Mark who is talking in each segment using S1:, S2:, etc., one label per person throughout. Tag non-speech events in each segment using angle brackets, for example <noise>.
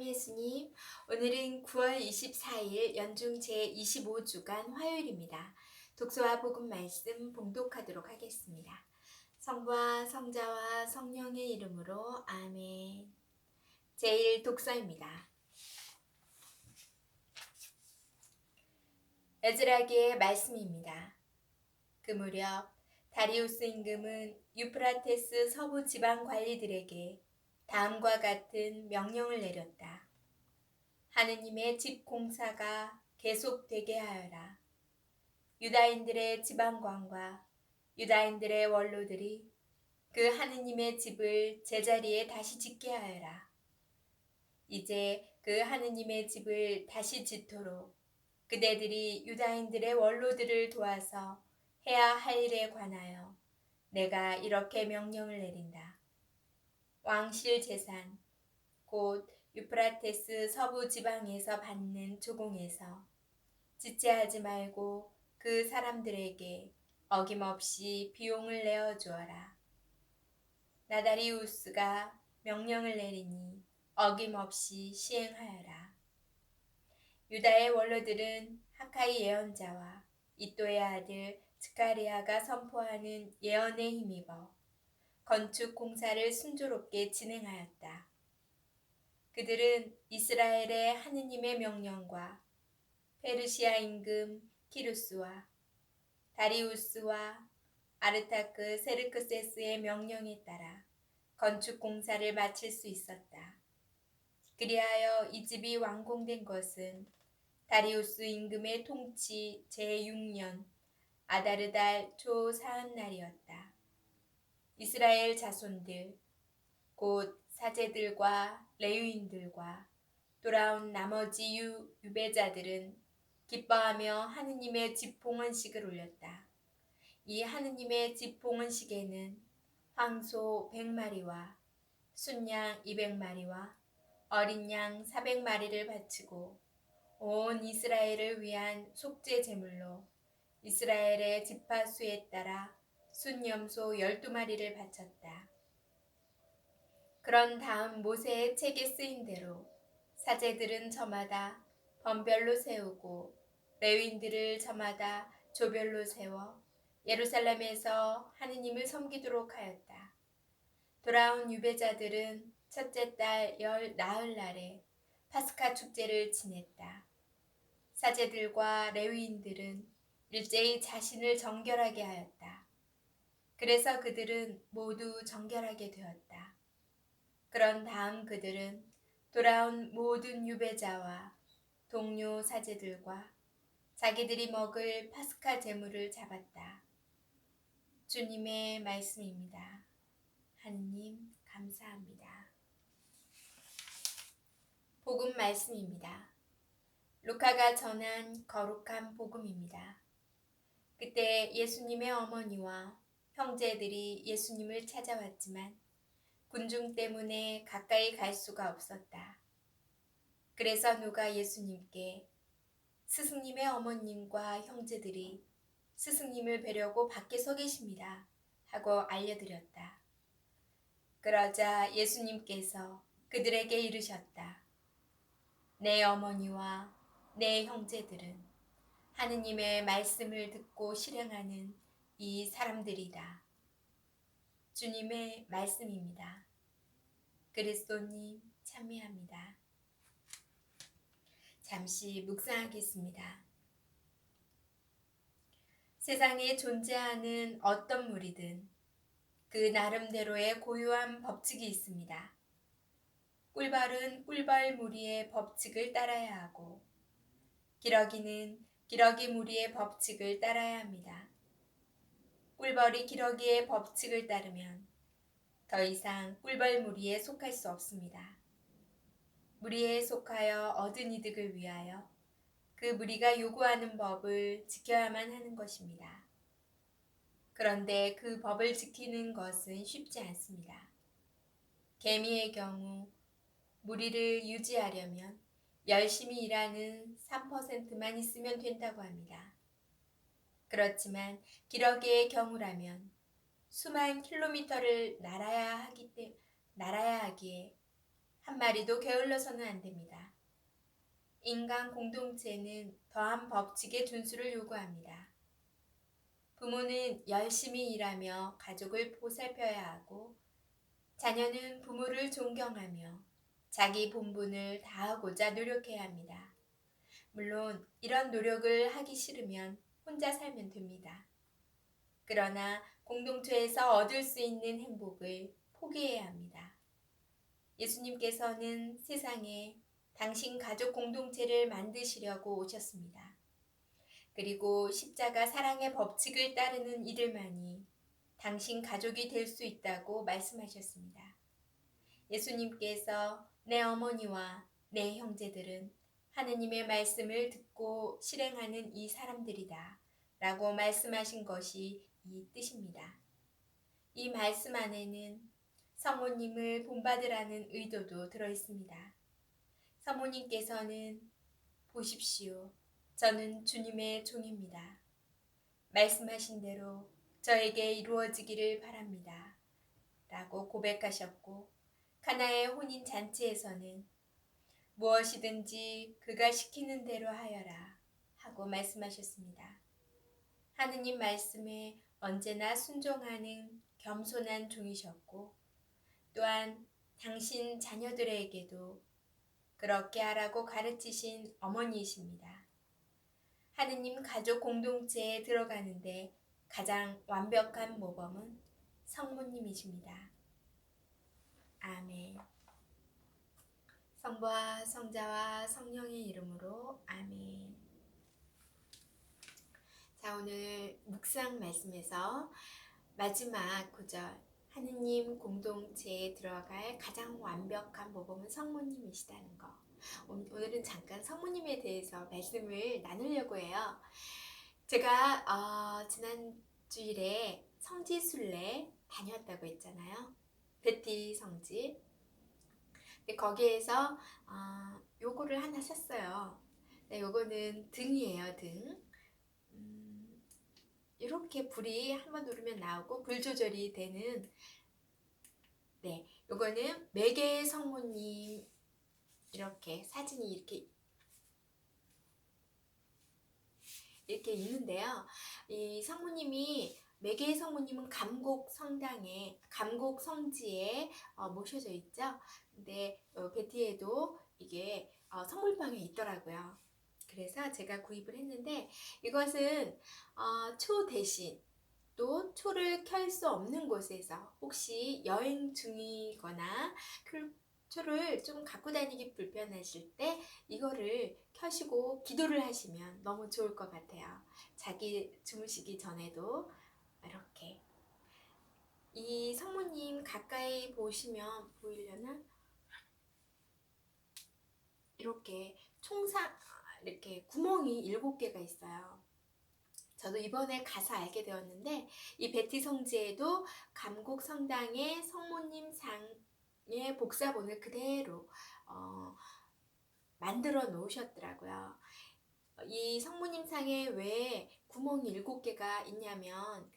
S1: 참 예수님, 오늘은 9월 24일 연중 제25주간 화요일입니다. 독서와 복음 말씀 봉독하도록 하겠습니다. 성부와 성자와 성령의 이름으로 아멘. 제1 독서입니다. 에즈라기의 말씀입니다. 그 무렵 다리우스 임금은 유프라테스 서부 지방 관리들에게 다음과 같은 명령을 내렸다. 하느님의 집 공사가 계속되게 하여라. 유다인들의 지방관과 유다인들의 원로들이 그 하느님의 집을 제자리에 다시 짓게 하여라. 이제 그 하느님의 집을 다시 짓도록 그대들이 유다인들의 원로들을 도와서 해야 할 일에 관하여 내가 이렇게 명령을 내린다. 왕실 재산, 곧 유프라테스 서부 지방에서 받는 조공에서 지체하지 말고 그 사람들에게 어김없이 비용을 내어 주어라. 나다리우스가 명령을 내리니 어김없이 시행하여라. 유다의 원로들은 하카이 예언자와 이또의 아들 스카리아가 선포하는 예언에 힘입어 건축 공사를 순조롭게 진행하였다. 그들은 이스라엘의 하느님의 명령과 페르시아 임금 키루스와 다리우스와 아르타크 세르크세스의 명령에 따라 건축 공사를 마칠 수 있었다. 그리하여 이 집이 완공된 것은 다리우스 임금의 통치 제6년 아다르달 초 사흔 날이었다. 이스라엘 자손들, 곧 사제들과 레위인들과 돌아온 나머지 유, 유배자들은 기뻐하며 하느님의 집 봉헌식을 올렸다. 이 하느님의 집 봉헌식에는 황소 100마리와 순양 200마리와 어린 양 400마리를 바치고 온 이스라엘을 위한 속죄 제물로 이스라엘의 지파 수에 따라 순염소 12마리를 바쳤다. 그런 다음 모세의 책에 쓰인 대로 사제들은 저마다 번별로 세우고 레윈들을 저마다 조별로 세워 예루살렘에서 하느님을 섬기도록 하였다. 돌아온 유배자들은 첫째 달 열 나흘날에 파스카 축제를 지냈다. 사제들과 레위인들은 일제히 자신을 정결하게 하였다. 그래서 그들은 모두 정결하게 되었다. 그런 다음 그들은 돌아온 모든 유배자와 동료 사제들과 자기들이 먹을 파스카 제물을 잡았다. 주님의 말씀입니다. 하느님 감사합니다. 복음 말씀입니다. 루카가 전한 거룩한 복음입니다. 그때 예수님의 어머니와 형제들이 예수님을 찾아왔지만 군중 때문에 가까이 갈 수가 없었다. 그래서 누가 예수님께 스승님의 어머님과 형제들이 스승님을 뵈려고 밖에 서 계십니다. 하고 알려드렸다. 그러자 예수님께서 그들에게 이르셨다. 내 어머니와 내 형제들은 하느님의 말씀을 듣고 실행하는 이 사람들이다. 주님의 말씀입니다. 그리스도님 참여합니다. 잠시 묵상하겠습니다. 세상에 존재하는 어떤 무리든 그 나름대로의 고유한 법칙이 있습니다. 꿀벌은 꿀벌 무리의 법칙을 따라야 하고 기러기는 기러기 무리의 법칙을 따라야 합니다. 꿀벌이 기러기의 법칙을 따르면 더 이상 꿀벌 무리에 속할 수 없습니다. 무리에 속하여 얻은 이득을 위하여 그 무리가 요구하는 법을 지켜야만 하는 것입니다. 그런데 그 법을 지키는 것은 쉽지 않습니다. 개미의 경우 무리를 유지하려면 열심히 일하는 3%만 있으면 된다고 합니다. 그렇지만 기러기의 경우라면 수만 킬로미터를 날아야 하기 때 날아야 하기에 한 마리도 게을러서는 안 됩니다. 인간 공동체는 더한 법칙의 준수를 요구합니다. 부모는 열심히 일하며 가족을 보살펴야 하고 자녀는 부모를 존경하며 자기 본분을 다하고자 노력해야 합니다. 물론 이런 노력을 하기 싫으면 혼자 살면 됩니다. 그러나 공동체에서 얻을 수 있는 행복을 포기해야 합니다. 예수님께서는 세상에 당신 가족 공동체를 만드시려고 오셨습니다. 그리고 십자가 사랑의 법칙을 따르는 이들만이 당신 가족이 될 수 있다고 말씀하셨습니다. 예수님께서 내 어머니와 내 형제들은 하느님의 말씀을 듣고 실행하는 이 사람들이다. 라고 말씀하신 것이 이 뜻입니다. 이 말씀 안에는 성모님을 본받으라는 의도도 들어 있습니다. 성모님께서는 보십시오. 저는 주님의 종입니다. 말씀하신 대로 저에게 이루어지기를 바랍니다. 라고 고백하셨고, 카나의 혼인 잔치에서는 무엇이든지 그가 시키는 대로 하여라 하고 말씀하셨습니다. 하느님 말씀에 언제나 순종하는 겸손한 종이셨고, 또한 당신 자녀들에게도 그렇게 하라고 가르치신 어머니이십니다. 하느님 가족 공동체에 들어가는데 가장 완벽한 모범은 성모님이십니다. 아멘. 성부와 성자와 성령의 이름으로 아멘. 자, 오늘 묵상 말씀에서 마지막 구절 하느님 공동체에 들어갈 가장 완벽한 모범은 성모님이시다는 거. 오늘은 잠깐 성모님에 대해서 말씀을 나누려고 해요. 제가 어, 지난 주일에 성지순례 다녀왔다고 했잖아요. 베티 성지. 근데 거기에서 어, 요거를 하나 샀어요. 네, 요거는 등이에요, 등. 음, 이렇게 불이 한번 누르면 나오고 불 조절이 되는 네, 요거는 매개의 성모님 이렇게 사진이 이렇게 이렇게 있는데요. 이 성모님이 매개의 성모님은 감곡 성당에 감곡 성지에 어, 모셔져 있죠. 근데 어, 베티에도 이게 어, 선물방에 있더라고요. 그래서 제가 구입을 했는데 이것은 어, 초 대신 또 초를 켤 수 없는 곳에서 혹시 여행 중이거나 초를 좀 갖고 다니기 불편하실 때 이거를 켜시고 기도를 하시면 너무 좋을 것 같아요. 자기 주무시기 전에도 이렇게 이 성모님 가까이 보시면 보이려나? 이렇게 총상 이렇게 구멍이 일곱 개가 있어요. 저도 이번에 가서 알게 되었는데 이 베티 성지에도 감곡 성당의 성모님 상의 복사본을 그대로 어, 만들어 놓으셨더라고요. 이 성모님 상에 왜 구멍이 일곱 개가 있냐면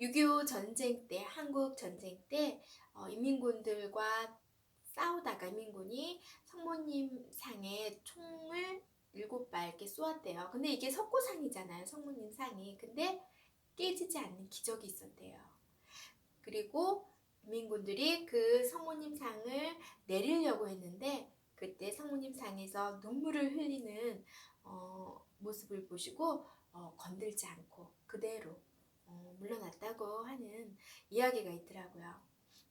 S1: 6.25 전쟁 때, 한국 전쟁 때 어, 인민군들과 싸우다가 인민군이 성모님 상에 총을 일곱 발 이렇게 쏘았대요. 근데 이게 석고상이잖아요. 성모님 상이. 근데 깨지지 않는 기적이 있었대요. 그리고 인민군들이 그 성모님 상을 내리려고 했는데 그때 성모님 상에서 눈물을 흘리는 어, 모습을 보시고 어, 건들지 않고 그대로 어, 물러났다고 하는 이야기가 있더라고요.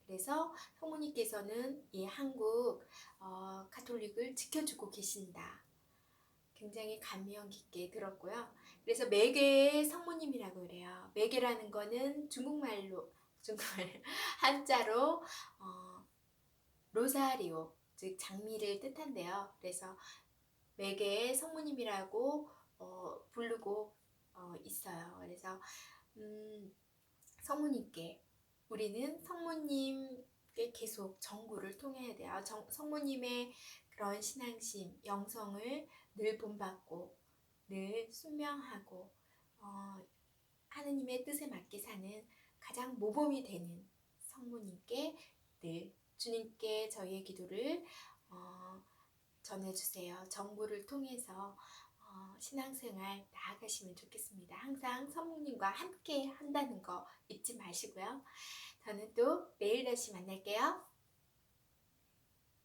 S1: 그래서 성모님께서는 이 한국 어, 가톨릭을 지켜주고 계신다. 굉장히 감명 깊게 들었고요. 그래서 매개의 성모님이라고 그래요. 매개라는 거는 중국말로 중국말 <laughs> 한자로 어, 로사리오 즉 장미를 뜻한데요. 그래서 매개의 성모님이라고 어, 부르고 어, 있어요. 그래서 음, 성모님께 우리는 성모님께 계속 정구를 통해야 돼요. 정, 성모님의 그런 신앙심, 영성을 늘 본받고 늘 순명하고 어, 하느님의 뜻에 맞게 사는 가장 모범이 되는 성모님께 늘 주님께 저희의 기도를 어, 어, 전해주세요. 정보를 통해서 어, 신앙생활 나아가시면 좋겠습니다. 항상 성모님과 함께 한다는 거 잊지 마시고요. 저는 또 내일 다시 만날게요.